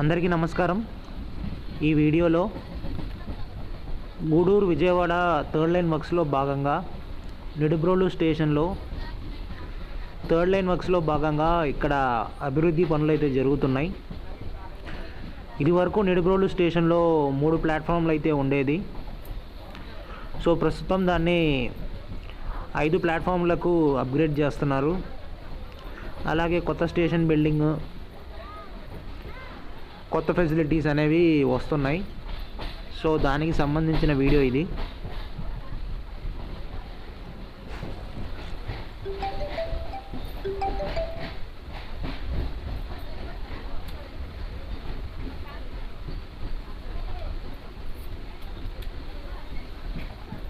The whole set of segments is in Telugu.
అందరికీ నమస్కారం. ఈ వీడియోలో గూడూరు విజయవాడ థర్డ్ లైన్ వర్క్స్లో భాగంగా నిడుబ్రోలు స్టేషన్లో థర్డ్ లైన్ వర్క్స్లో భాగంగా ఇక్కడ అభివృద్ధి పనులు అయితే జరుగుతున్నాయి. ఇదివరకు నిడుబ్రోలు స్టేషన్లో మూడు ప్లాట్ఫామ్లు అయితే ఉండేది. సో ప్రస్తుతం దాన్ని ఐదు ప్లాట్ఫామ్లకు అప్గ్రేడ్ చేస్తున్నారు. అలాగే కొత్త స్టేషన్ బిల్డింగ్ కొత్త ఫెసిలిటీస్ అనేవి వస్తున్నాయి. సో దానికి సంబంధించిన వీడియో ఇది.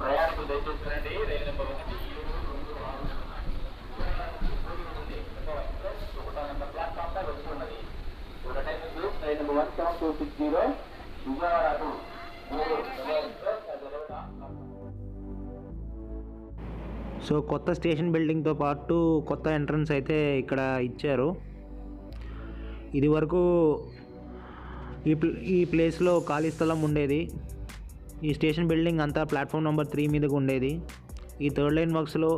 ప్రయాణికులు దయచేసి six zero Vijayawada to so కొత్త స్టేషన్ బిల్డింగ్తో పాటు కొత్త ఎంట్రన్స్ అయితే ఇక్కడ ఇచ్చారు. ఇది వరకు ఈ ఈ ప్లేస్లో ఖాళీ స్థలం ఉండేది. ఈ స్టేషన్ బిల్డింగ్ అంతా ప్లాట్ఫామ్ నెంబర్ త్రీ మీదకి ఉండేది. ఈ థర్డ్ లైన్ వర్క్స్లో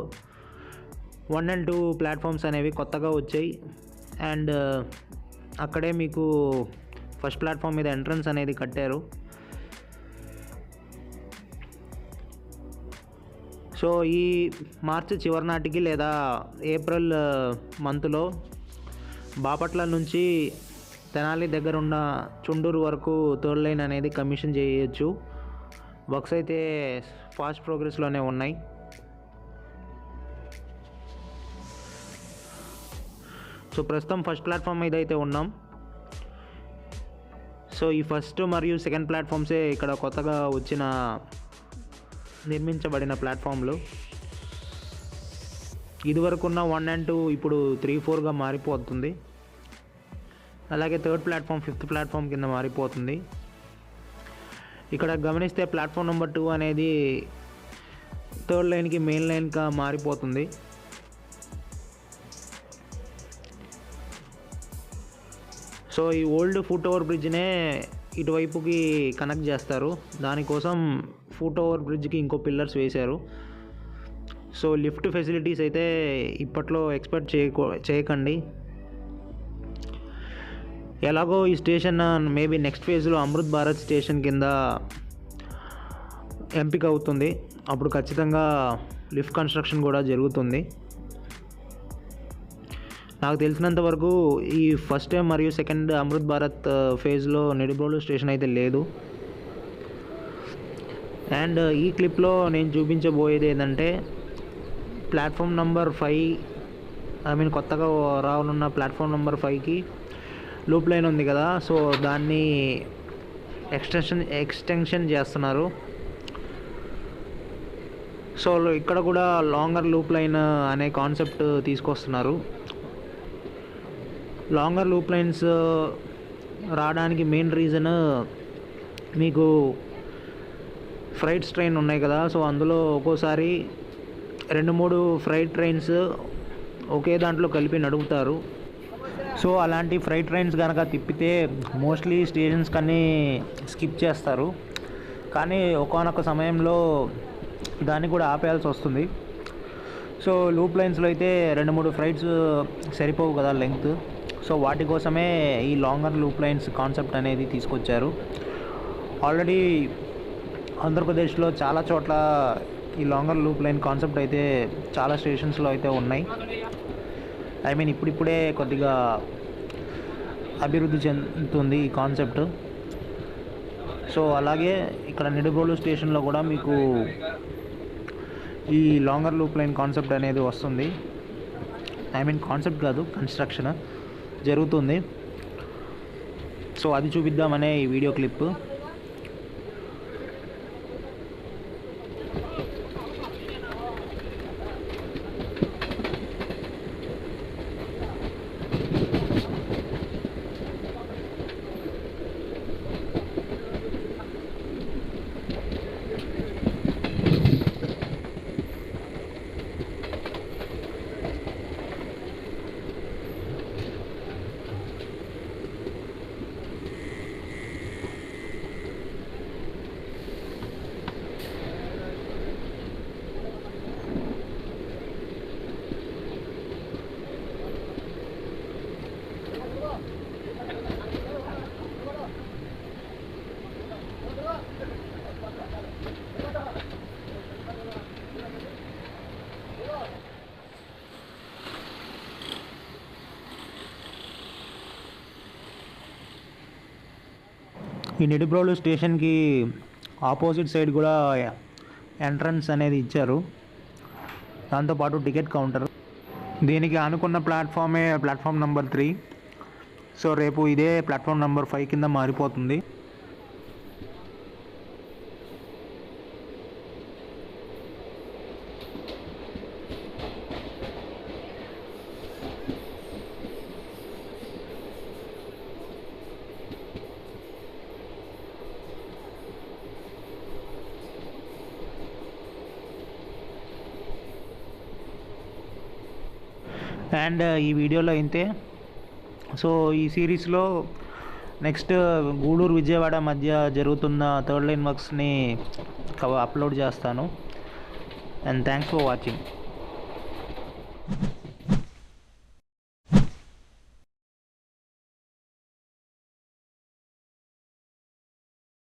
వన్ అండ్ టూ ప్లాట్ఫామ్స్ అనేవి కొత్తగా వచ్చాయి. అండ్ అక్కడే మీకు ఫస్ట్ ప్లాట్ఫామ్ మీద ఎంట్రన్స్ అనేది కట్టారు. సో ఈ మార్చి చివరి నాటికి లేదా ఏప్రిల్ మంత్లో బాపట్ల నుంచి తెనాలి దగ్గర ఉన్న చుండూరు వరకు థర్డ్ లైన్ అనేది కమిషన్ చేయొచ్చు. వర్క్స్ అయితే ఫాస్ట్ ప్రోగ్రెస్లోనే ఉన్నాయి. సో ప్రస్తుతం ఫస్ట్ ప్లాట్ఫామ్ మీద అయితే ఉన్నాం. సో ఈ ఫస్ట్ మరియు సెకండ్ ప్లాట్ఫామ్సే ఇక్కడ కొత్తగా వచ్చిన నిర్మించబడిన ప్లాట్ఫామ్లు. ఇదివరకు ఉన్న వన్ అండ్ టూ ఇప్పుడు త్రీ ఫోర్గా మారిపోతుంది. అలాగే థర్డ్ ప్లాట్ఫామ్ ఫిఫ్త్ ప్లాట్ఫామ్ కింద మారిపోతుంది. ఇక్కడ గమనిస్తే ప్లాట్ఫామ్ నెంబర్ టూ అనేది థర్డ్ లైన్కి మెయిన్ లైన్గా మారిపోతుంది. సో ఈ ఓల్డ్ ఫుట్ ఓవర్ బ్రిడ్జ్నే ఇటువైపుకి కనెక్ట్ చేస్తారు. దానికోసం ఫుట్ ఓవర్ బ్రిడ్జ్కి ఇంకో పిల్లర్స్ వేశారు. సో లిఫ్ట్ ఫెసిలిటీస్ అయితే ఇప్పట్లో ఎక్స్పెక్ట్ చేయకో చేయకండి. ఎలాగో ఈ స్టేషన్ మేబీ నెక్స్ట్ ఫేజ్లో అమృత్ భారత్ స్టేషన్ కింద ఎంపిక అవుతుంది. అప్పుడు ఖచ్చితంగా లిఫ్ట్ కన్స్ట్రక్షన్ కూడా జరుగుతుంది. నాకు తెలిసినంత వరకు ఈ ఫస్ట్ టైం మరియు సెకండ్ అమృత్ భారత్ ఫేజ్లో నిడుబ్రోలు స్టేషన్ అయితే లేదు. అండ్ ఈ క్లిప్లో నేను చూపించబోయేది ఏంటంటే platform number five I mean కొత్తగా రానున్న ప్లాట్ఫామ్ నెంబర్ ఫైవ్కి లూప్ లైన్ ఉంది కదా సో దాన్ని ఎక్స్టెన్షన్ ఎక్స్టెన్షన్ చేస్తున్నారు. సో ఇక్కడ కూడా లాంగర్ లూప్ లైన్ అనే కాన్సెప్ట్ తీసుకొస్తున్నారు. లాంగర్ లూప్ లైన్స్ రావడానికి మెయిన్ రీజన్ uh, మీకు ఫ్రైట్స్ ట్రైన్ ఉన్నాయి కదా. సో అందులో ఒక్కోసారి రెండు మూడు ఫ్రైట్ ట్రైన్స్ ఒకే దాంట్లో కలిపి నడుపుతారు. సో అలాంటి ఫ్రైట్ ట్రైన్స్ కనుక తిప్పితే మోస్ట్లీ స్టేషన్స్ కన్నీ స్కిప్ చేస్తారు. కానీ ఒకనొక సమయంలో దాన్ని కూడా ఆపేయాల్సి వస్తుంది. సో లూప్ లైన్స్లో అయితే రెండు మూడు ఫ్రైట్స్ uh, సరిపోవు కదా లెంగ్త్ సో వాటి కోసమే ఈ లాంగర్ లూప్ లైన్స్ కాన్సెప్ట్ అనేది తీసుకొచ్చారు. ఆల్రెడీ ఆంధ్రప్రదేశ్లో చాలా చోట్ల ఈ లాంగర్ లూప్ లైన్ కాన్సెప్ట్ అయితే చాలా స్టేషన్స్లో అయితే ఉన్నాయి. ఐ మీన్ ఇప్పుడిప్పుడే కొద్దిగా అభివృద్ధి చెందుతుంది ఈ కాన్సెప్ట్ సో అలాగే ఇక్కడ నిడుగోలు స్టేషన్లో కూడా మీకు ఈ లాంగర్ లూప్ లైన్ కాన్సెప్ట్ అనేది వస్తుంది. ఐ మీన్ కాన్సెప్ట్ కాదు కన్స్ట్రక్షన్ జరుగుతుంది. సో అది చూపిద్దామనే ఈ వీడియో క్లిప్. ఈ నిడిబ్రోలు స్టేషన్కి ఆపోజిట్ సైడ్ కూడా ఎంట్రన్స్ అనేది ఇచ్చారు. దాంతోపాటు టికెట్ కౌంటర్. దీనికి అనుకున్న ప్లాట్ఫామే ప్లాట్ఫామ్ నెంబర్ త్రీ. సో రేపు ఇదే ప్లాట్ఫామ్ నెంబర్ ఫైవ్ కింద మారిపోతుంది. అండ్ ఈ వీడియోలో అయితే సో ఈ సిరీస్లో నెక్స్ట్ గూడూరు విజయవాడ మధ్య జరుగుతున్న థర్డ్ లైన్ వర్క్స్ని అప్లోడ్ చేస్తాను. And thanks for watching.